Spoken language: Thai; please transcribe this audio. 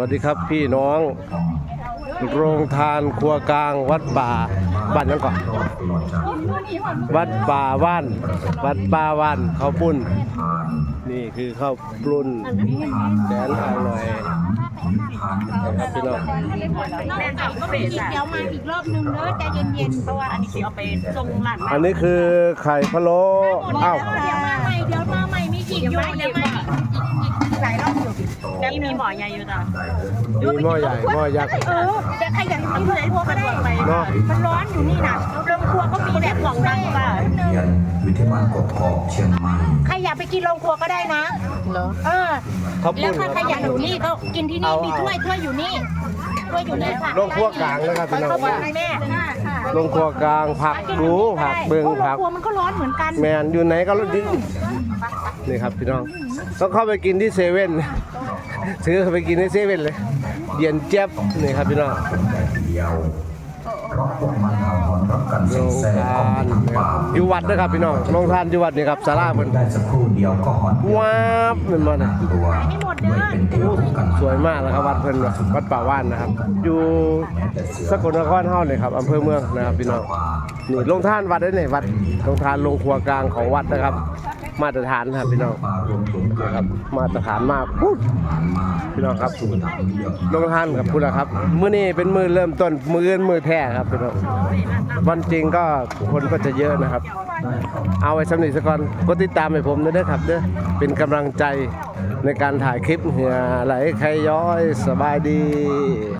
วัสดีครับพี่น้อง โรงทานครัวกลางวัดป่าบ้านนั้นก่อนวัดป่าว่านวัดป่าว่านข้าวปุ้น นี่คือข้าวปุ้นแสนอร่อยนะครับพี่น้องแม่กับก็เป็นเดี๋ยวมาอีกรอบนึงเนอะใจเย็นๆเพราะว่าอันนี้สิเอาไปส่งหลานอันนี้คือไข่พะโล้อ้าวเดี๋ยวมาใหม่เดี๋ยวมาใหม่มีอีกอยู่เดี๋ยวมาอีกอีกอีก หลายรอบอยู่แต่มีหมอใหญ่อยู่จ้ะมีหม้อใหญ่หม้อยักษ์เออแต่ใครอยากกินไหนพวกก็ได้เนาะมันร้อนอยู่นี่นะโรงครัวก็มีแบบของดังป่ะเรียนวิทยาลัยกกอกเชียงใหม่ใครอยากไปกินโรงครัวก็ได้นะเหรอเออข้าวแล้ปุ้วนถ้าใครอยากอยู่นี่ก็กินที่นี่มีถ้วยถ้วยอยู่นี่ถ้ วยอยู่นี่ค่ะโรงครัวกลางนะครับพี่น้องเขาบอกให้แม่โรงครัวกลางผักดูผักเบิงโรงผัก ครัวมันก็ร้อนเหมือนกันแมนอยู่ไหนก็รู้ดีนี่ครับพี่น้อง ต้องเข้าไปกินที่เซเว่นซื้อไปกินที่เซเว่นเลยเย็นเจี๊ยบนี่ครับพี่น้องแต่เดียวเพราะพวกมันเอาหอนรับกันโรเซ็งงแซ่ทาของนทางป่าอยู่วัดนะครับพี่น้องโรงทานอยู่วัดนี่ครับศาลาเพิ่นได้สักครู่เดียวก็หอนว้าบมันมาเนี่ยตัวด้วยเป็นที่รู้กันส วยมากนะครับวัดเพิ่นวัดป่าว่านนะครับ อยู่สกลนครเฮาเลยครับอำเภอเมืองนะครับพี่น้องนี่โรงทานวัดได้เนี่ยวัดโรงทานโรงครัวกลางของวัดนะครับ มาตรฐานครับพี่น้องมารวมตัวกันนะครับมาตรฐานมากปุ๊บพี่น้องครับสู่ทางเดียวลงทานกับคุณนะครับ มื้อนี้เป็นมือเริ่มต้นมือเอื่นมือแท้ครับพี่น้องวันจริงก็คนก็จะเยอะนะครับ เอาไว้สำนึกสัก่อนกดติดตามให้ผมด้วยนะครับเด้อเป็นกำลังใจในการถ่ายคลิปเหือไหลใครย้อยสบายดี